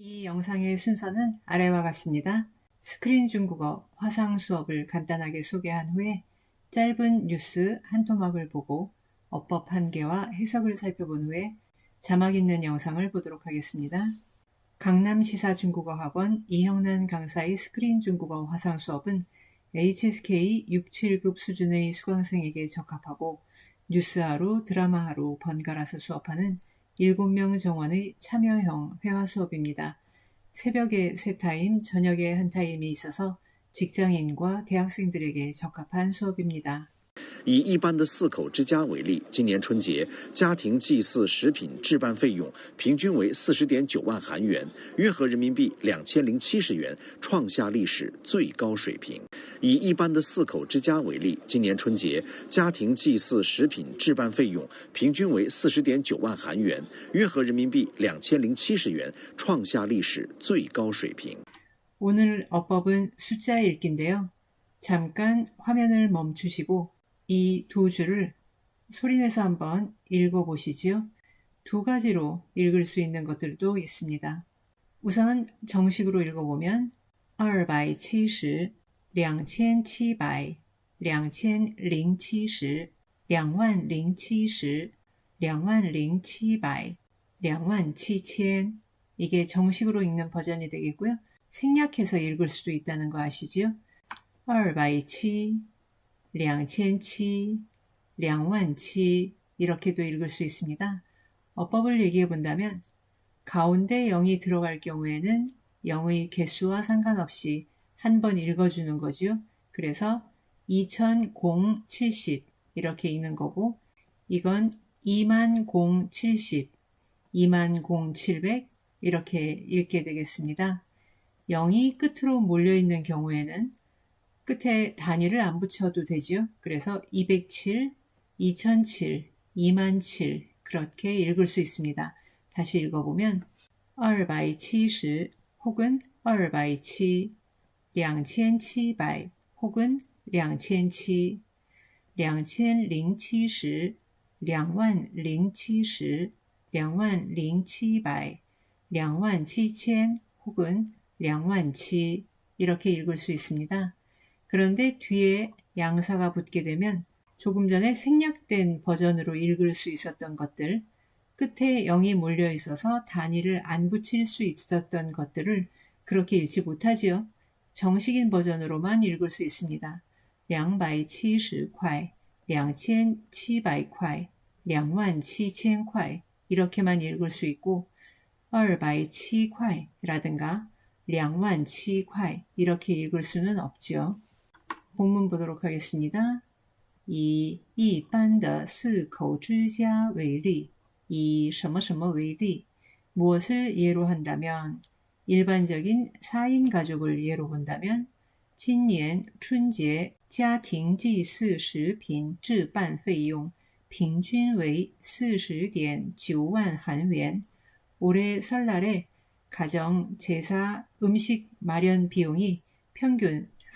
이 영상의 순서는 아래와 같습니다. 스크린 중국어 화상 수업을 간단하게 소개한 후에 짧은 뉴스 한 토막을 보고 어법 한계와 해석을 살펴본 후에 자막 있는 영상을 보도록 하겠습니다. 강남시사 중국어 학원 이형란 강사의 스크린 중국어 화상 수업은 HSK 67급 수준의 수강생에게 적합하고 뉴스하루, 드라마하루 번갈아서 수업하는 7명 정원의 참여형 회화 수업입니다. 새벽에 세 타임, 저녁에 한 타임이 있어서 직장인과 대학생들에게 적합한 수업입니다. 以一般的四口之家为例，今年春节家庭祭祀食品置办费用平均为四十点九万韩元，约合人民币两千零七十元，创下历史最高水平。以一般的四口之家为例，今年春节家庭祭祀食品置办费用平均为四十点九万韩元，约合人民币两千零七十元，创下历史最高水平。 오늘 어법은 숫자 읽기인데요. 잠깐 화면을 멈추시고 이 두 줄을 소리내서 한번 읽어보시지요. 두 가지로 읽을 수 있는 것들도 있습니다. 우선 정식으로 읽어보면 270, 2700, 2070, 2070, 2070, 27000 이게 정식으로 읽는 버전이 되겠고요. 생략해서 읽을 수도 있다는 거 아시 지요? 207, 2007, 2007 이렇게도 읽을 수 있습니다. 어법을 얘기해 본다면 가운데 0이 들어갈 경우에는 0의 개수와 상관없이 한 번 읽어주는 거죠. 그래서 2070 이렇게 읽는 거고 이건 20070, 200700 이렇게 읽게 되겠습니다. 0이 끝으로 몰려있는 경우에는 끝에 단위를 안 붙여도 되지요. 그래서 207, 2007, 207 그렇게 읽을 수 있습니다. 다시 읽어보면 270 혹은 207, 2700 혹은 2007, 2070, 2070, 2070, 27,000 혹은 27,000 이렇게 읽을 수 있습니다. 그런데 뒤에 양사가 붙게 되면 조금 전에 생략된 버전으로 읽을 수 있었던 것들, 끝에 0이 몰려 있어서 단위를 안 붙일 수 있었던 것들을 그렇게 읽지 못하지요. 정식인 버전으로만 읽을 수 있습니다. 270块, 2700块, 27,000块 이렇게만 읽을 수 있고 207块라든가 27块 이렇게 읽을 수는 없죠. 본문 보도록 하겠습니다. 以一般的四口之家为例，以什么什么为例， 무엇을 예로 한다면 일반적인 4인 가족을 예로 본다면 今年春节家庭祭祀食品置办费用平均为40.9万韩元. 올해 설날에 가정 제사 음식 마련 비용이 평균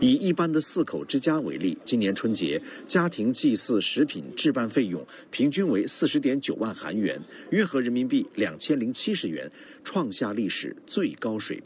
以一般的四口之家为例，今年春节家庭祭祀食品置办费用平均为四十点九万韩元，约合人民币两千零七十元，创下历史最高水平。